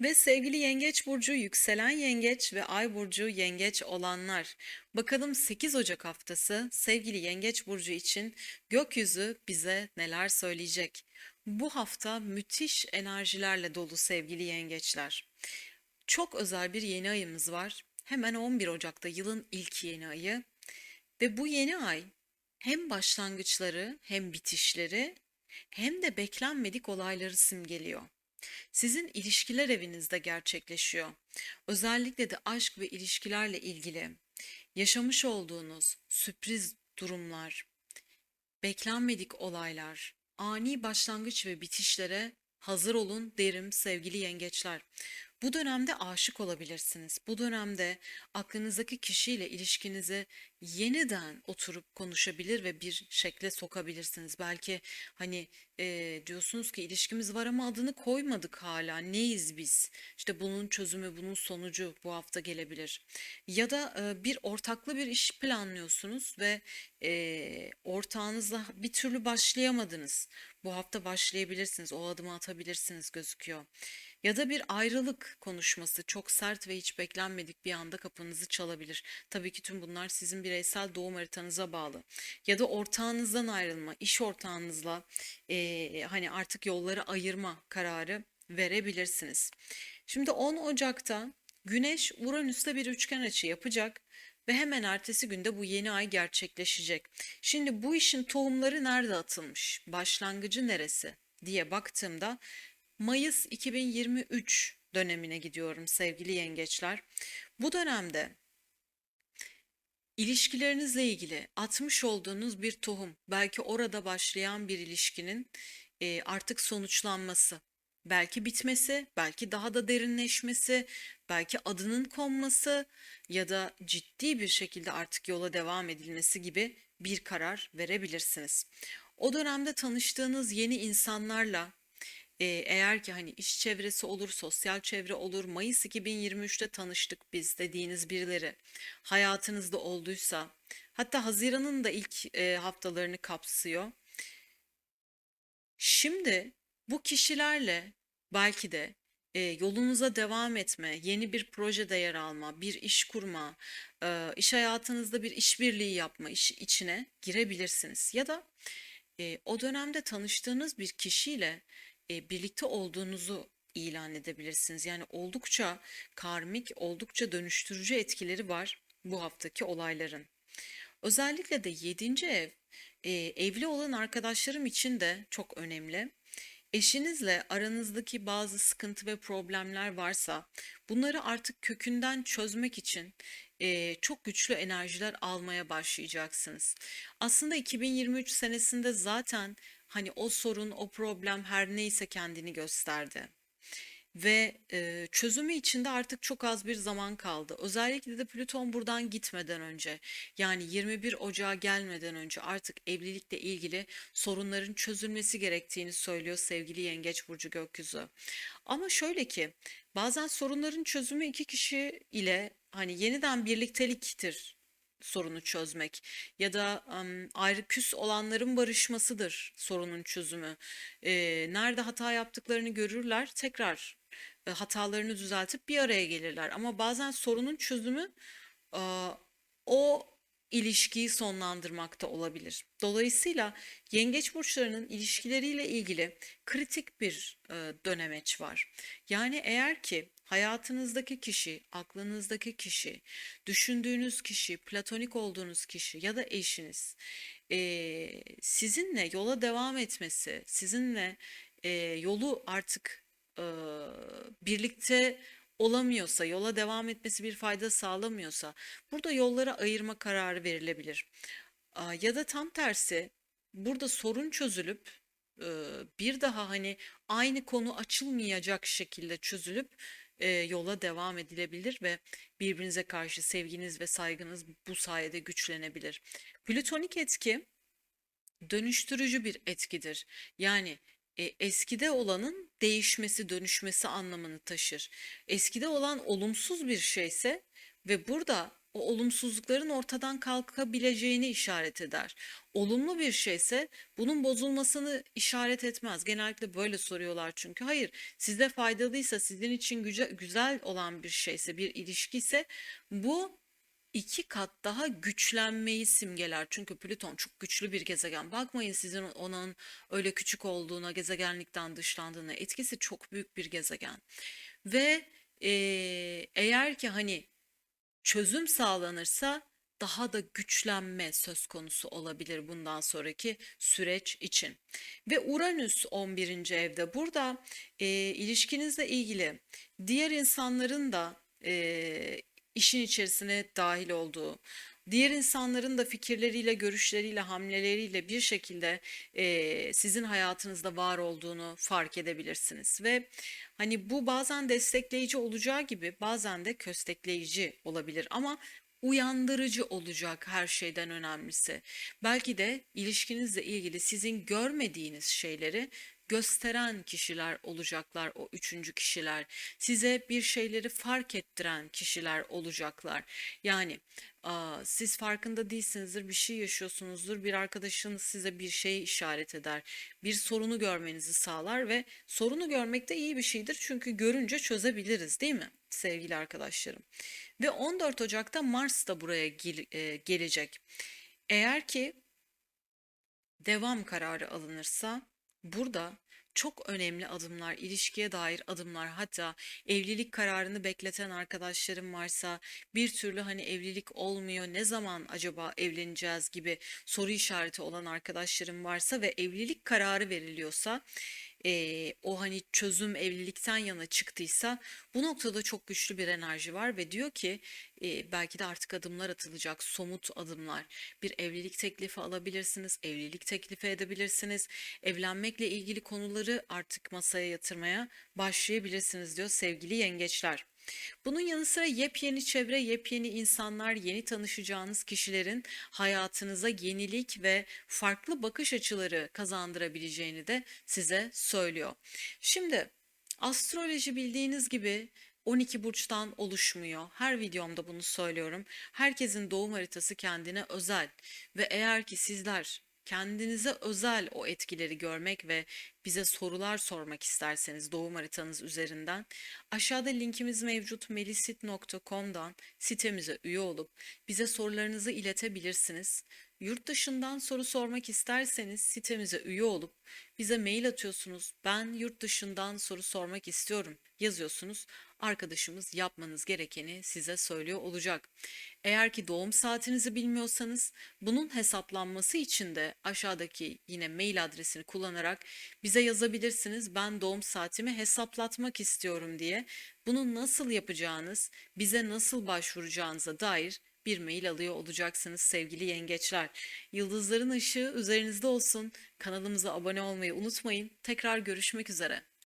Ve sevgili Yengeç burcu, yükselen Yengeç ve Ay burcu Yengeç olanlar. Bakalım 8 Ocak haftası sevgili Yengeç burcu için gökyüzü bize neler söyleyecek? Bu hafta müthiş enerjilerle dolu sevgili Yengeçler. Çok özel bir yeni ayımız var. Hemen 11 Ocak'ta yılın ilk yeni ayı ve bu yeni ay hem başlangıçları hem bitişleri hem de beklenmedik olayları simgeliyor. Sizin ilişkiler evinizde gerçekleşiyor. Özellikle de aşk ve ilişkilerle ilgili yaşamış olduğunuz sürpriz durumlar, beklenmedik olaylar, ani başlangıç ve bitişlere hazır olun derim sevgili yengeçler. Bu dönemde aşık olabilirsiniz. Bu dönemde aklınızdaki kişiyle ilişkinizi yeniden oturup konuşabilir ve bir şekle sokabilirsiniz. Belki hani e, diyorsunuz ki ilişkimiz var ama adını koymadık hala. Neyiz biz? İşte bunun çözümü, bunun sonucu bu hafta gelebilir. Ya da e, bir ortaklı bir iş planlıyorsunuz ve e, ortağınızla bir türlü başlayamadınız. Bu hafta başlayabilirsiniz, o adımı atabilirsiniz gözüküyor. Ya da bir ayrılık konuşması çok sert ve hiç beklenmedik bir anda kapınızı çalabilir. Tabii ki tüm bunlar sizin bireysel doğum haritanıza bağlı. Ya da ortağınızdan ayrılma, iş ortağınızla eee, hani artık yolları ayırma kararı verebilirsiniz. Şimdi 10 Ocak'ta Güneş Uranüs'te bir üçgen açı yapacak ve hemen ertesi günde bu yeni ay gerçekleşecek. Şimdi bu işin tohumları nerede atılmış? Başlangıcı neresi diye baktığımda Mayıs 2023 dönemine gidiyorum sevgili yengeçler. Bu dönemde ilişkilerinizle ilgili atmış olduğunuz bir tohum, belki orada başlayan bir ilişkinin e, artık sonuçlanması, belki bitmesi, belki daha da derinleşmesi, belki adının konması ya da ciddi bir şekilde artık yola devam edilmesi gibi bir karar verebilirsiniz. O dönemde tanıştığınız yeni insanlarla ee, eğer ki hani iş çevresi olur, sosyal çevre olur, Mayıs 2023'te tanıştık biz dediğiniz birileri hayatınızda olduysa, hatta Haziran'ın da ilk e, haftalarını kapsıyor. Şimdi bu kişilerle belki de e, yolunuza devam etme, yeni bir projede yer alma, bir iş kurma, e, iş hayatınızda bir işbirliği yapma iş içine girebilirsiniz. Ya da e, o dönemde tanıştığınız bir kişiyle e, birlikte olduğunuzu ilan edebilirsiniz. Yani oldukça karmik, oldukça dönüştürücü etkileri var bu haftaki olayların. Özellikle de yedinci ev e, evli olan arkadaşlarım için de çok önemli. Eşinizle aranızdaki bazı sıkıntı ve problemler varsa bunları artık kökünden çözmek için e, çok güçlü enerjiler almaya başlayacaksınız. Aslında 2023 senesinde zaten hani o sorun, o problem her neyse kendini gösterdi. Ve e, çözümü içinde artık çok az bir zaman kaldı. Özellikle de Plüton buradan gitmeden önce yani 21 Ocağı gelmeden önce artık evlilikle ilgili sorunların çözülmesi gerektiğini söylüyor sevgili Yengeç Burcu Gökyüzü. Ama şöyle ki bazen sorunların çözümü iki kişi ile hani yeniden birlikteliktir sorunu çözmek ya da um, ayrı küs olanların barışmasıdır sorunun çözümü. E, nerede hata yaptıklarını görürler, tekrar e, hatalarını düzeltip bir araya gelirler. Ama bazen sorunun çözümü e, o ilişkiyi sonlandırmakta olabilir. Dolayısıyla yengeç burçlarının ilişkileriyle ilgili kritik bir e, dönemeç var. Yani eğer ki hayatınızdaki kişi, aklınızdaki kişi, düşündüğünüz kişi, platonik olduğunuz kişi ya da eşiniz e, sizinle yola devam etmesi, sizinle e, yolu artık e, birlikte olamıyorsa, yola devam etmesi bir fayda sağlamıyorsa burada yollara ayırma kararı verilebilir. Ya da tam tersi burada sorun çözülüp bir daha hani aynı konu açılmayacak şekilde çözülüp yola devam edilebilir ve birbirinize karşı sevginiz ve saygınız bu sayede güçlenebilir. Plütonik etki dönüştürücü bir etkidir. Yani e, eskide olanın değişmesi, dönüşmesi anlamını taşır. Eskide olan olumsuz bir şeyse ve burada o olumsuzlukların ortadan kalkabileceğini işaret eder. Olumlu bir şeyse bunun bozulmasını işaret etmez. Genellikle böyle soruyorlar çünkü. Hayır, size faydalıysa, sizin için güzel olan bir şeyse, bir ilişki ise bu iki kat daha güçlenmeyi simgeler. Çünkü Plüton çok güçlü bir gezegen. Bakmayın sizin onun öyle küçük olduğuna, gezegenlikten dışlandığına. Etkisi çok büyük bir gezegen. Ve eee, eğer ki hani çözüm sağlanırsa daha da güçlenme söz konusu olabilir bundan sonraki süreç için. Ve Uranüs 11. evde burada e, ilişkinizle ilgili diğer insanların da e, işin içerisine dahil olduğu, diğer insanların da fikirleriyle, görüşleriyle, hamleleriyle bir şekilde e, sizin hayatınızda var olduğunu fark edebilirsiniz. Ve hani bu bazen destekleyici olacağı gibi bazen de köstekleyici olabilir ama uyandırıcı olacak her şeyden önemlisi. Belki de ilişkinizle ilgili sizin görmediğiniz şeyleri gösteren kişiler olacaklar o üçüncü kişiler. Size bir şeyleri fark ettiren kişiler olacaklar. Yani siz farkında değilsinizdir, bir şey yaşıyorsunuzdur, bir arkadaşınız size bir şey işaret eder, bir sorunu görmenizi sağlar ve sorunu görmek de iyi bir şeydir çünkü görünce çözebiliriz, değil mi sevgili arkadaşlarım? Ve 14 Ocak'ta Mars da buraya e, gelecek. Eğer ki devam kararı alınırsa burada çok önemli adımlar, ilişkiye dair adımlar, hatta evlilik kararını bekleten arkadaşlarım varsa bir türlü hani evlilik olmuyor, ne zaman acaba evleneceğiz gibi soru işareti olan arkadaşlarım varsa ve evlilik kararı veriliyorsa eee, o hani çözüm evlilikten yana çıktıysa bu noktada çok güçlü bir enerji var ve diyor ki eee, belki de artık adımlar atılacak, somut adımlar. Bir evlilik teklifi alabilirsiniz, evlilik teklifi edebilirsiniz, evlenmekle ilgili konuları artık masaya yatırmaya başlayabilirsiniz diyor sevgili yengeçler. Bunun yanı sıra yepyeni çevre, yepyeni insanlar, yeni tanışacağınız kişilerin hayatınıza yenilik ve farklı bakış açıları kazandırabileceğini de size söylüyor. Şimdi astroloji bildiğiniz gibi 12 burçtan oluşmuyor. Her videomda bunu söylüyorum. Herkesin doğum haritası kendine özel ve eğer ki sizler kendinize özel o etkileri görmek ve bize sorular sormak isterseniz doğum haritanız üzerinden aşağıda linkimiz mevcut melisit.com'dan sitemize üye olup bize sorularınızı iletebilirsiniz. Yurt dışından soru sormak isterseniz sitemize üye olup bize mail atıyorsunuz. Ben yurt dışından soru sormak istiyorum yazıyorsunuz. Arkadaşımız yapmanız gerekeni size söylüyor olacak. Eğer ki doğum saatinizi bilmiyorsanız bunun hesaplanması için de aşağıdaki yine mail adresini kullanarak bize yazabilirsiniz. Ben doğum saatimi hesaplatmak istiyorum diye. Bunu nasıl yapacağınız, bize nasıl başvuracağınıza dair bir mail alıyor olacaksınız sevgili yengeçler. Yıldızların ışığı üzerinizde olsun. Kanalımıza abone olmayı unutmayın. Tekrar görüşmek üzere.